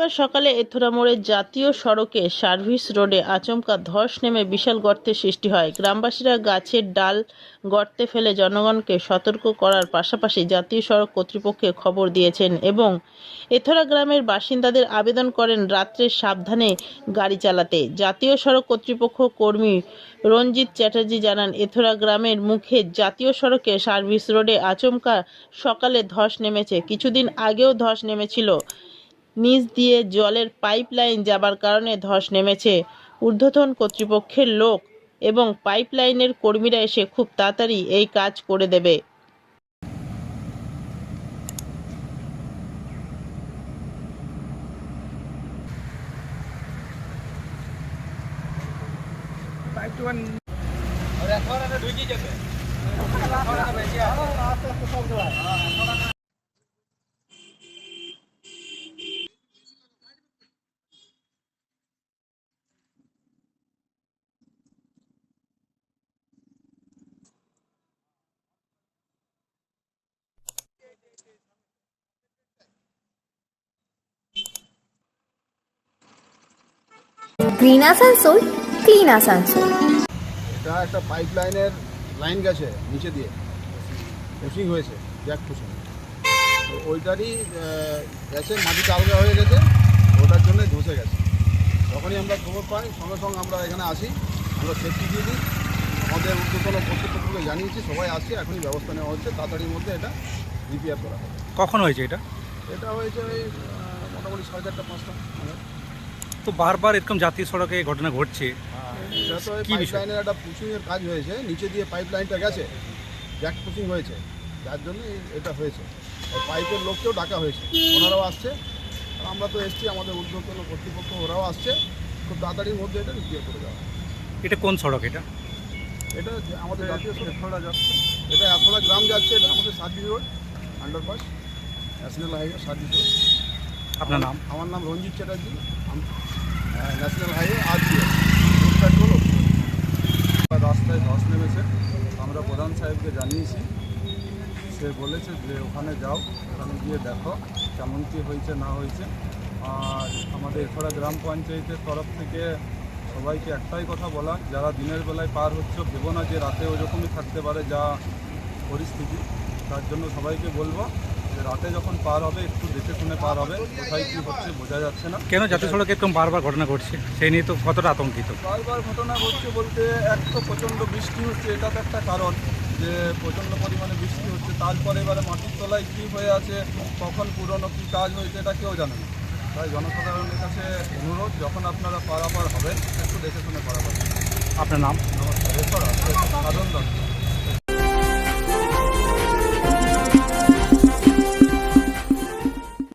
রবিবার সকালে এথরা মোড়ের জাতীয় সড়কে সার্ভিস রোডে আচমকা ধস নেমে বিশাল গর্তের সৃষ্টি হয়। গ্রামবাসীরা গাছের ডাল গর্তে ফেলে জনগণকে সতর্ক করার পাশাপাশি জাতীয় সড়ক কর্তৃপক্ষকে খবর দিয়েছেন এবং এথরা গ্রামের বাসিন্দাদের আবেদন করেন রাত্রে সাবধানে গাড়ি চালাতে। জাতীয় সড়ক কর্তৃপক্ষ কর্মী রঞ্জিত চ্যাটার্জি জানান, এথরা গ্রামের মুখে জাতীয় সড়কে সার্ভিস রোডে আচমকা সকালে ধস নেমেছে। কিছুদিন আগেও ধস নেমেছিল। নিচ দিয়ে জলের পাইপ লাইন যাবার কারণে ধস নেমেছে। ঊর্ধ্বতন কর্তৃপক্ষের লোক এবং পাইপ লাইনের কর্মীরা এসে খুব তাড়াতাড়ি এই কাজ করে দেবে। Green Asansol clean Asansol. এটা একটা পাইপ লাইনের লাইন গেছে নিচে দিয়ে। পুশিং হয়েছে জ্যাক পুশিং তো ওইটারই গেছে মাটিটা আলগা হয়ে গেছে ওটার জন্যই ধসে গেছে। যখনই আমরা খবর পাই সঙ্গে সঙ্গে আমরা এখানে আসি আমরা সেফটি দিয়ে দিই। আমাদের উদ্যোতন কর্তৃপক্ষকে জানিয়েছি সবাই আসছে এখনই ব্যবস্থা নেওয়া হচ্ছে তাড়াতাড়ির মধ্যে এটা রিপেয়ার করা হবে। কখন হয়েছে এটা? এটা হয়েছে ওই মোটামুটি সাড়ে চারটা পাঁচটা। তো বারবার এরকম জাতীয় সড়কে এই ঘটনা ঘটছে। এটা তো কি বিষয়? লাইনের একটা পুশিংয়ের কাজ হয়েছে নিচে দিয়ে পাইপ লাইনটা গেছে জ্যাক পুশিং হয়েছে যার জন্য এটা হয়েছে। পাইপের লোককেও ডাকা হয়েছে ওনারাও আসছে আর আমরা তো এসছি আমাদের উদ্যোগতন কর্তৃপক্ষ ওরাও আসছে খুব তাড়াতাড়ির মধ্যে এটা রিপেয়ার করে দেওয়া এটা কোন সড়ক এটা? এটা আমাদের জাতীয় এথোড়া যাচ্ছে। এটা এথোড়া গ্রাম যাচ্ছে এটা আমাদের service road underpass national highway service road আপনার নাম? আমার নাম রঞ্জিত চ্যাটার্জি। ন্যাশনাল হাইওয়ে আর পেট্রোল রাস্তায় ধস নেমেছে। আমরা প্রধান সাহেবকে জানিয়েছি। সে বলেছে যে ওখানে যাও, ওখানে গিয়ে দেখো কেমন কী হয়েছে, না হয়েছে। আর আমাদের এছাড়া গ্রাম পঞ্চায়েতের তরফ থেকে সবাইকে একটাই কথা বলা, যারা দিনের বেলায় পার হচ্ছে, ভেবো না যে রাতে ওরকমই থাকতে পারে যা পরিস্থিতি। তার জন্য সবাইকে বলব রাতে যখন পার হবে একটু দেখে শুনে পার হবে কোথায় কী হচ্ছে বোঝা যাচ্ছে না। কেন জাতীয় সড়কে এরকম বারবার ঘটনা ঘটছে? সেই নিয়ে তো কতটা আতঙ্কিত? বারবার ঘটনা ঘটছে বলতে এক তো প্রচণ্ড বৃষ্টি হচ্ছে এটা তো একটা কারণ যে প্রচণ্ড পরিমাণে বৃষ্টি হচ্ছে তারপরে এবারে মাটির তলায় কী হয়ে আছে কখন পুরনো কী কাজ হয়েছে এটা কেউ জানে না। তাই জনসাধারণের কাছে অনুরোধ যখন আপনারা পারাপার হবেন একটু দেখে শুনে পারাপার আপনার নাম? নমস্কার সাধন দত্ত